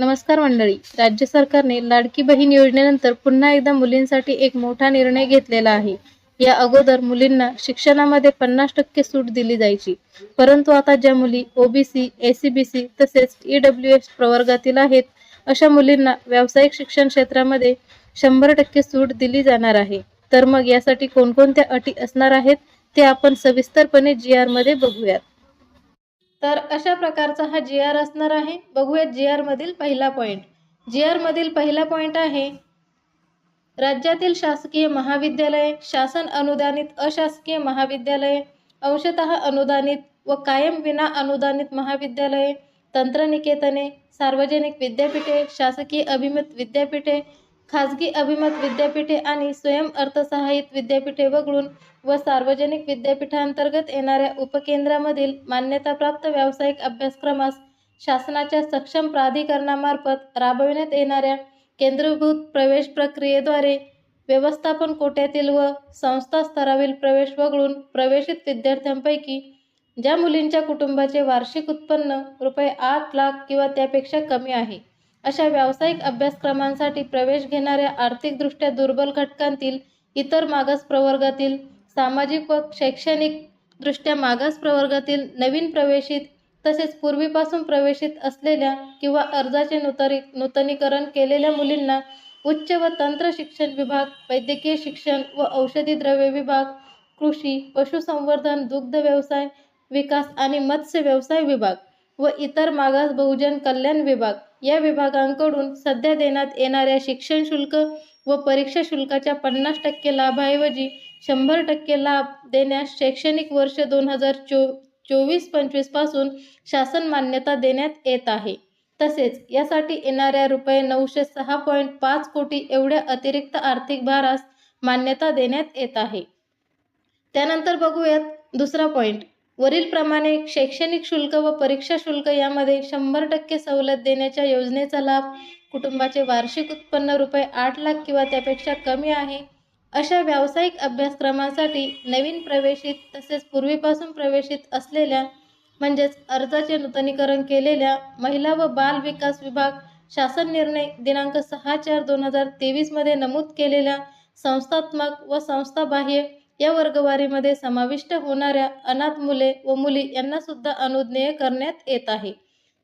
नमस्कार मंडळी. राज्य सरकारने लाडकी बहीण योजनेनंतर पुन्हा एकदा मुलींसाठी एक मोठा निर्णय घेतलेला आहे. या अगोदर मुलींना शिक्षणामध्ये पन्नास टक्के सूट दिली जायची. परंतु आता ज्या मुली ओबीसी एसीबीसी तसेच ईडब्ल्यू एस प्रवर्गातील आहेत अशा मुलींना व्यावसायिक शिक्षण क्षेत्रामध्ये शंभर टक्के सूट दिली जाणार आहे. तर मग यासाठी कोणकोणत्या अटी असणार आहेत ते आपण सविस्तरपणे जी आरमध्ये बघूयात. तर अशा प्रकारचा हा जी आर असणार आहे. बघूयात जी आर मधील पहिला पॉईंट जी आर मधील पहिला पॉईंट आहे राज्यातील शासकीय महाविद्यालये शासन अनुदानित अशासकीय महाविद्यालये अंशतः अनुदानित व कायम विना अनुदानित महाविद्यालये तंत्रनिकेतने सार्वजनिक विद्यापीठे शासकीय अभिमत विद्यापीठे खाजगी अभिमत विद्यापीठे आणि स्वयं अर्थसहाय्यित विद्यापीठे वगळून व सार्वजनिक विद्यापीठांतर्गत येणाऱ्या उपकेंद्रामधील मान्यताप्राप्त व्यावसायिक अभ्यासक्रमास शासनाच्या सक्षम प्राधिकरणामार्फत राबविण्यात येणाऱ्या केंद्रीभूत प्रवेश प्रक्रियेद्वारे व्यवस्थापन कोट्यातील व संस्था स्तरावरील प्रवेश वगळून प्रवेशित विद्यार्थ्यांपैकी ज्या मुलींच्या कुटुंबाचे वार्षिक उत्पन्न रुपये आठ लाख किंवा त्यापेक्षा कमी आहे. अशा व्यावसायिक अभ्यासक्रमांसाठी प्रवेश घेणाऱ्या आर्थिकदृष्ट्या दुर्बल घटकांतील इतर मागास प्रवर्गातील सामाजिक व शैक्षणिक दृष्ट्या मागास प्रवर्गातील नवीन प्रवेशित तसेच पूर्वीपासून प्रवेशित असलेल्या किंवा अर्जाचे नूतनी नूतनीकरण केलेल्या मुलींना उच्च व तंत्र शिक्षण विभाग वैद्यकीय शिक्षण व औषधी द्रव्य विभाग कृषी पशुसंवर्धन दुग्ध व्यवसाय विकास आणि मत्स्य व्यवसाय विभाग. व इतर मागास बहुजन कल्याण विभाग. या विभागांकडून सध्या देण्यात येणाऱ्या शिक्षण शुल्क व परीक्षा शुल्काच्या पन्नास टक्के लाभाऐवजी शंभर टक्के लाभ देण्यास शैक्षणिक वर्ष दोन हजार चो चोवीस पंचवीसपासून शासन मान्यता देण्यात येत आहे. तसेच यासाठी येणाऱ्या रुपये नऊशे सहा पॉईंट पाच कोटी एवढ्या अतिरिक्त आर्थिक भारास मान्यता देण्यात येत आहे. त्यानंतर बघूयात दुसरा पॉईंट वरीलप्रमाणे शैक्षणिक शुल्क व परीक्षा शुल्क यामध्ये शंभर टक्के सवलत देण्याच्या योजनेचा लाभ कुटुंबाचे वार्षिक उत्पन्न रुपये आठ लाख किंवा त्यापेक्षा कमी आहे. अशा व्यावसायिक अभ्यासक्रमासाठी नवीन प्रवेशित तसेच पूर्वीपासून प्रवेशित असलेल्या म्हणजेच अर्जाचे नूतनीकरण केलेल्या महिला व बाल विकास विभाग शासन निर्णय दिनांक सहा चार दोन हजार तेवीसमध्ये नमूद केलेल्या संस्थात्मक व संस्थाबाह्य या वर्गवारीमध्ये समाविष्ट होणाऱ्या अनाथ मुले व मुली यांना सुद्धा अनुज्ञेय करण्यात येत आहे.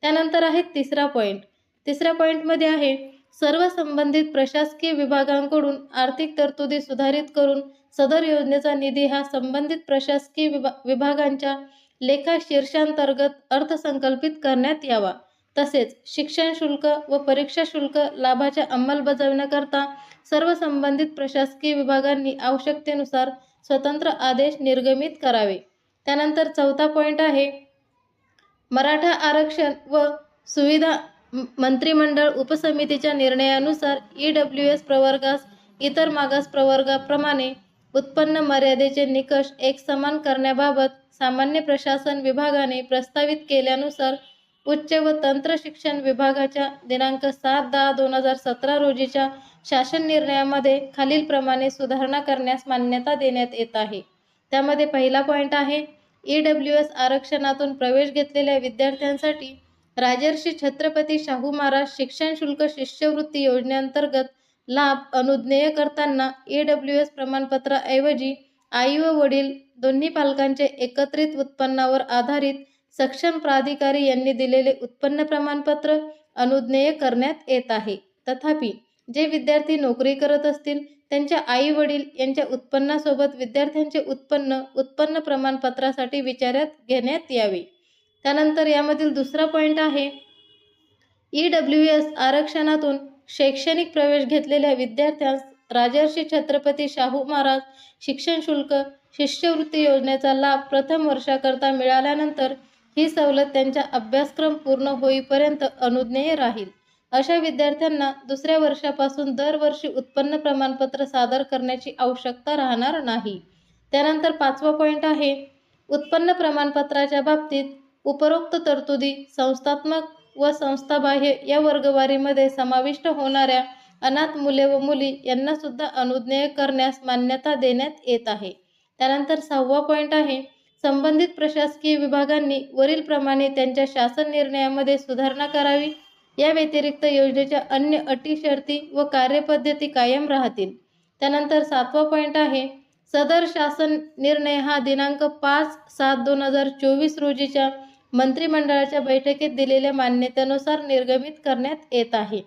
त्यानंतर आहे तिसरा पॉईंट तिसऱ्या पॉईंटमध्ये आहे सर्व संबंधित प्रशासकीय विभागांकडून आर्थिक तरतुदी सुधारित करून सदर योजनेचा निधी हा संबंधित प्रशासकीय विभा विभागांच्या लेखा शीर्षांतर्गत अर्थसंकल्पित करण्यात यावा. तसेच शिक्षण शुल्क व परीक्षा शुल्क लाभाच्या अंमलबजावण्याकरता सर्व संबंधित प्रशासकीय विभागांनी आवश्यकतेनुसार स्वतंत्र आदेश निर्गमित करावे. त्यानंतर चौथा पॉईंट आहे मराठा आरक्षण व सुविधा मंत्रिमंडळ उपसमितीच्या निर्णयानुसार ई डब्ल्यू एस प्रवर्गास इतर मागास प्रवर्गाप्रमाणे उत्पन्न मर्यादेचे निकष एक समान करण्याबाबत सामान्य प्रशासन विभागाने प्रस्तावित केल्यानुसार उच्च व तंत्र शिक्षण विभागाच्या दिनांक सात दहा दोन हजार सतरा रोजीच्या शासन निर्णयामध्ये खालीलप्रमाणे सुधारणा करण्यास मान्यता देण्यात येत आहे. त्यामध्ये पहिला पॉईंट आहे ई डब्ल्यू एस आरक्षणातून प्रवेश घेतलेल्या विद्यार्थ्यांसाठी राजर्षी छत्रपती शाहू महाराज शिक्षण शुल्क शिष्यवृत्ती योजनेअंतर्गत लाभ अनुज्ञेय करताना ई डब्ल्यू एस प्रमाणपत्राऐवजी आई व वडील दोन्ही पालकांचे एकत्रित उत्पन्नावर आधारित सक्षम प्राधिकारी यांनी दिलेले उत्पन्न प्रमाणपत्र अनुज्ञेय करण्यात येत आहे. तथापि जे विद्यार्थी नोकरी करत असतील त्यांच्या आई वडील यांच्या उत्पन्नासोबत विद्यार्थ्यांचे उत्पन्न उत्पन्न प्रमाणपत्रासाठी विचारात घेण्यात यावे. त्यानंतर यामधील दुसरा पॉईंट आहे. ई डब्ल्यू एस आरक्षणातून शैक्षणिक प्रवेश घेतलेल्या विद्यार्थ्यांस राजर्षी छत्रपती शाहू महाराज शिक्षण शुल्क शिष्यवृत्ती योजनेचा लाभ प्रथम वर्षाकरता मिळाल्यानंतर ही सवलत त्यांच्या अभ्यासक्रम पूर्ण होईपर्यंत अनुज्ञेय राहील. अशा विद्यार्थ्यांना दुसऱ्या वर्षापासून दरवर्षी उत्पन्न प्रमाणपत्र सादर करण्याची आवश्यकता राहणार नाही. त्यानंतर पाचवा पॉईंट आहे उत्पन्न प्रमाणपत्राच्या बाबतीत उपरोक्त तरतुदी संस्थात्मक व संस्थाबाह्य या वर्गवारीमध्ये समाविष्ट होणाऱ्या अनाथ मुले व मुली यांना सुद्धा अनुज्ञेय करण्यास मान्यता देण्यात येत आहे. त्यानंतर सहावा पॉईंट आहे संबंधित प्रशासकीय विभागांनी वरीलप्रमाणे त्यांच्या शासन निर्णयामध्ये सुधारणा करावी. या व्यतिरिक्त योजनेच्या अन्य अटी शर्ती व कार्यपद्धती कायम राहतील. त्यानंतर सातवा पॉईंट आहे सदर शासन निर्णय हा दिनांक पाच सात दोन हजार चोवीस रोजीच्या मंत्रिमंडळाच्या बैठकीत दिलेल्या मान्यतेनुसार निर्गमित करण्यात येत आहे.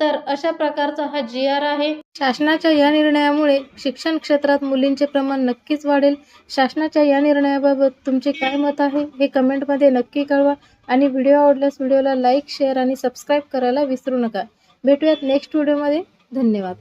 तर अशा प्रकारचा हा जी आर आहे. शासनाच्या या निर्णयामुळे शिक्षण क्षेत्रात मुलींचे प्रमाण नक्कीच वाढेल. शासनाच्या या निर्णयाबाबत तुमचे काय मत आहे हे कमेंटमध्ये नक्की कळवा आणि व्हिडिओ आवडल्यास व्हिडिओला लाईक शेअर आणि सबस्क्राईब करायला विसरू नका. भेटूयात नेक्स्ट व्हिडिओमध्ये धन्यवाद.